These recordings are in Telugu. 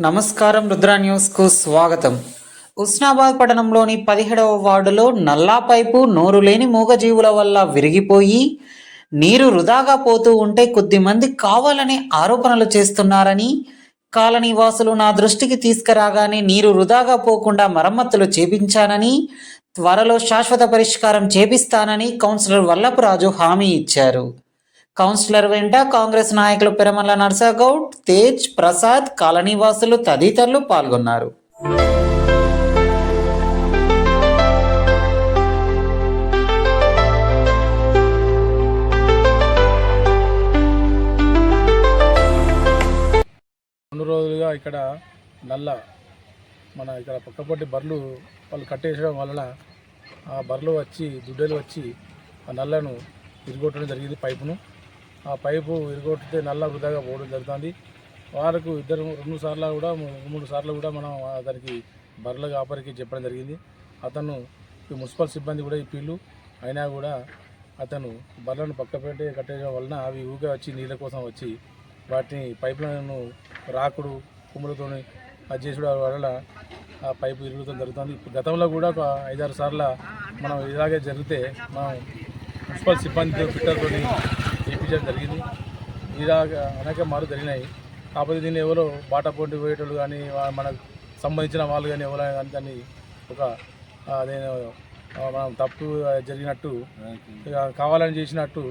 నమస్కారం రుద్రా న్యూస్కు స్వాగతం. ఉస్నాబాద్ పట్టణంలోని పదిహేడవ వార్డులో నల్లా పైపు నోరు లేని మూగజీవుల వల్ల విరిగిపోయి నీరు వృధాగా పోతూ ఉంటే కొద్దిమంది కావాలని ఆరోపణలు చేస్తున్నారని కాలనీ వాసులు నా దృష్టికి తీసుకురాగానే నీరు వృధాగా పోకుండా మరమ్మతులు చేపించానని త్వరలో శాశ్వత పరిష్కారం చేపిస్తానని కౌన్సిలర్ వల్లపురాజు హామీ ఇచ్చారు. కౌన్సిలర్ వెంట కాంగ్రెస్ నాయకులు పెరమల్ల నర్సాగౌడ్ తేజ్ ప్రసాద్ కాలనీవాసులు తదితరులు పాల్గొన్నారు. రెండు రోజులుగా ఇక్కడ నల్ల మన ఇక్కడ పక్కపొట్టి బర్రెలు వాళ్ళు కట్టేసడం వలన ఆ బర్రెలు వచ్చి దుడ్డలు వచ్చి ఆ నల్లను తిరిగొట్టడం జరిగింది పైపును. ఆ పైపు ఇరుగొట్టితే నల్ల వృధాగా పోవడం జరుగుతుంది. వాళ్ళకు ఇద్దరు రెండు సార్లు కూడా మూడు సార్లు కూడా మనం అతనికి దానికి బర్రెల కాపరికి చెప్పడం జరిగింది. అతను ఈ మున్సిపల్ సిబ్బంది కూడా ఈ పిల్లు అయినా కూడా అతను బర్రెలను పక్క పెట్టి కట్టేయడం వలన అవి ఊగే వచ్చి నీళ్ళ కోసం వచ్చి వాటిని పైపులను రాకుడు కుమ్ములతో అది చేసుడు వల్ల ఆ పైపు ఇరుగుతం జరుగుతుంది. గతంలో కూడా ఒక ఐదారు సార్లు మనం ఇలాగే జరిగితే మనం మున్సిపల్ సిబ్బందితో ఫిట్టర్తో చేయడం జరిగింది. ఇలాగ అనేక మారు జరిగినాయి. కాకపోతే దీన్ని ఎవరో బాట పోటీ పోయేటోళ్ళు కానీ మనకు సంబంధించిన వాళ్ళు కానీ ఎవరైనా కానీ దాన్ని ఒక అదే మనం తప్పు జరిగినట్టు ఇక కావాలని చేసినట్టు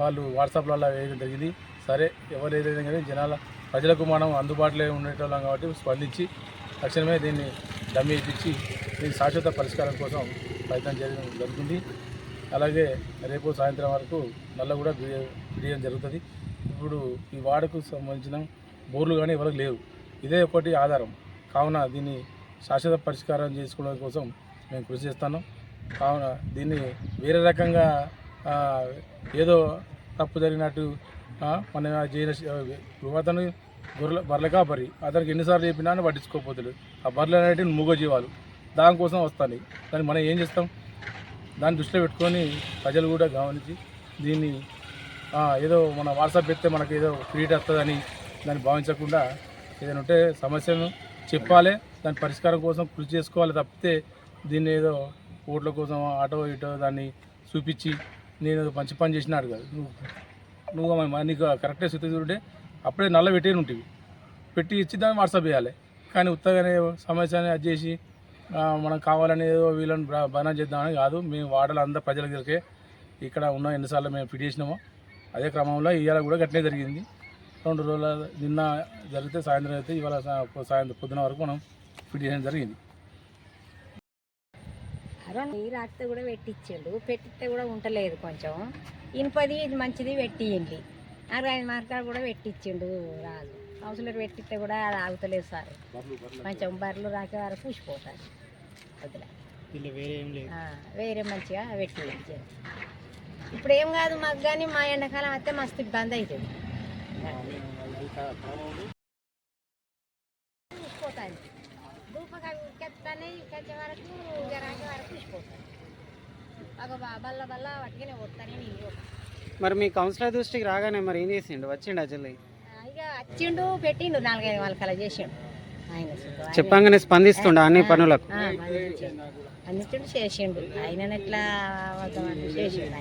వాళ్ళు వాట్సాప్లలో వేయడం జరిగింది. సరే ఎవరు ఏదైనా కానీ జనాల ప్రజలకు మనం అందుబాటులో ఉండేటోళ్ళం కాబట్టి స్పందించి తక్షణమే దీన్ని డమ్మి ఇప్పించి దీని శాశ్వత పరిష్కారం కోసం ప్రయత్నం చేయడం జరుగుతుంది. అలాగే రేపు సాయంత్రం వరకు నల్ల కూడా బిడియడం జరుగుతుంది. ఇప్పుడు ఈ వాడకు సంబంధించిన బోర్లు కానీ ఎవరికి లేవు. ఇదే ఒకటి ఆధారం. కావున దీన్ని శాశ్వత పరిష్కారం చేసుకోవడం కోసం మేము కృషి చేస్తాను కావున దీన్ని వేరే రకంగా ఏదో తప్పు జరిగినట్టు మన చేయన అతను గొర్రెల బర్రెల కాపరి. అతనికి ఎన్నిసార్లు చెప్పినా అని ఆ బర్రెలు అనేటివి మూగ జీవాలు దానికోసం వస్తాయి దాన్ని మనం ఏం చేస్తాం? దాన్ని దృష్టిలో పెట్టుకొని ప్రజలు కూడా గమనించి దీన్ని ఏదో మన వాట్సాప్ పెడితే మనకి ఏదో క్రియేట్ వస్తుందని దాన్ని భావించకుండా ఏదైనా ఉంటే సమస్యను చెప్పాలి దాని పరిష్కారం కోసం కృషి చేసుకోవాలి తప్పితే దీన్ని ఏదో ఓట్ల కోసం ఆటో ఇటో దాన్ని చూపించి నేను ఏదో మంచి పని చేసినాడు కాదు. నువ్వు నువ్వు నీకు కరెక్టే స్థితి ఉంటే అప్పుడే నల్ల పెట్టే ఉంటుంది పెట్టి ఇచ్చి దాన్ని వాట్సాప్ చేయాలి. కానీ ఉత్తగానే సమస్యని అది చేసి మనకు మనం కావాలని ఏదో వీళ్ళని బ- బనా చేద్దామని కాదు మేము వాడలు అందరూ ప్రజల దగ్గరికే ఇక్కడ ఉన్న ఎన్నిసార్లు మేము ఫిట్ చేసినామో అదే క్రమంలో ఇవాళ కూడా గట్లే జరిగింది. రెండు రోజుల నిన్న జరిగితే సాయంత్రం అయితే ఇవాళ సాయంత్రం పొద్దున వరకు మనం ఫిట్ చేయడం జరిగింది. రెండు నీరు రాస్తే కూడా పెట్టించాడు పెట్టిస్తే కూడా ఉంటలేదు కొంచెం. ఇనుపది ఇది మంచిది పెట్టియండి అరవై మార్కాలు కూడా పెట్టించిండు రాజు. కౌన్సిలర్ పెట్టిస్తే కూడా అది ఆగుతలేదు సార్. కొంచెం బర్రెలు రాకే వరకు పూసిపోతారు వదిలే వేరే మంచిగా పెట్టి ఇప్పుడు ఏం కాదు మాకు కానీ మా ఎండాకాలం అయితే మస్తు ఇబ్బంది అవుతుంది పూసిపోతాయి దూపగా ఉరికెత్తానే కొంచెం వరకు జరాకి వరకు పూసిపోతాయి ఒక బల్ల బల్ల పట్టుకునే కొడతానే మరి మీ కౌన్సిలర్ దృష్టికి రాగానే మరి ఏం చేసిండు? వచ్చిండు ఇక వచ్చిండు పెట్టిండు నాలుగైదు వాళ్ళకి అలా చేసిండు. చెప్పంగానే స్పందిస్తుండ అన్ని పనులకు. అన్నిటిని చేసిండు. ఆయన ఎట్లా చేసిండు